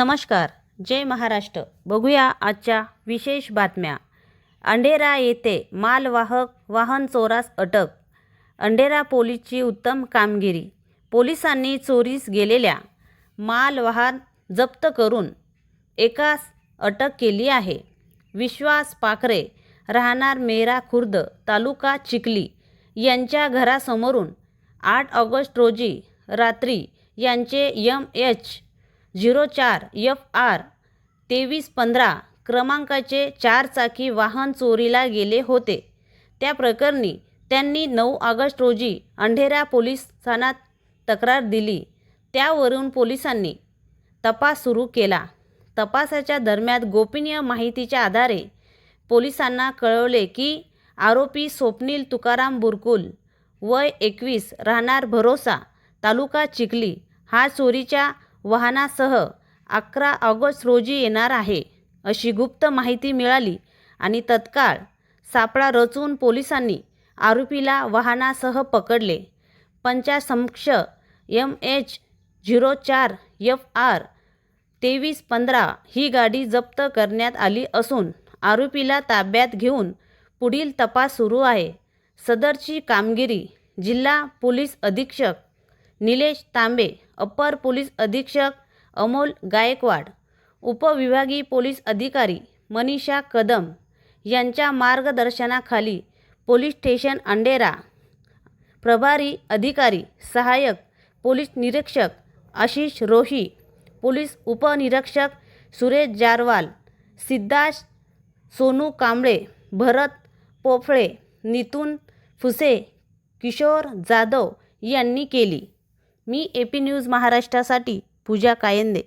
नमस्कार जय महाराष्ट्र. बघूया आजच्या विशेष बातम्या. अंडेरा येथे मालवाहक वाहन चोरास अटक. अंडेरा पोलीसची उत्तम कामगिरी. पोलिसांनी चोरीस गेलेल्या मालवाहन जप्त करून एकास अटक केली आहे. विश्वास पाखरे राहणार मेरा खुर्द तालुका चिखली यांच्या घरासमोरून आठ ऑगस्ट रोजी रात्री यांचे यम एच झिरो चार यफ आर तेवीस पंधरा क्रमांकाचे चारचाकी वाहन चोरीला गेले होते. त्या प्रकरणी त्यांनी नऊ ऑगस्ट रोजी अंढेरा पोलीस ठाण्यात तक्रार दिली. त्यावरून पोलिसांनी तपास सुरू केला. तपासाच्या दरम्यान गोपनीय माहितीच्या आधारे पोलिसांना कळवले की आरोपी स्वप्नील तुकाराम बुरकुल वय एकवीस राहणार भरोसा तालुका चिखली हा चोरीच्या वाहनासह अकरा ऑगस्ट रोजी येणार आहे अशी गुप्त माहिती मिळाली आणि तत्काळ सापळा रचून पोलिसांनी आरोपीला वाहनासह पकडले. पंचासमक्ष एम एच झिरो चार एफ आर तेवीस पंधरा ही गाडी जप्त करण्यात आली असून आरोपीला ताब्यात घेऊन पुढील तपास सुरू आहे. सदरची कामगिरी जिल्हा पोलीस अधीक्षक निलेश तांबे अप्पर पोलीस अधीक्षक अमोल गायकवाड उपविभागीय पोलीस अधिकारी मनीषा कदम यांच्या मार्गदर्शनाखाली पोलीस स्टेशन अंडेरा प्रभारी अधिकारी सहाय्यक पोलीस निरीक्षक आशिष रोही पोलीस उपनिरीक्षक सुरेश जारवाल सिद्धाश सोनू कांबळे भरत पोफळे नितून फुसे किशोर जाधव यांनी केली. मी ए पी न्यूज महाराष्ट्रासाठी पूजा कायंदे.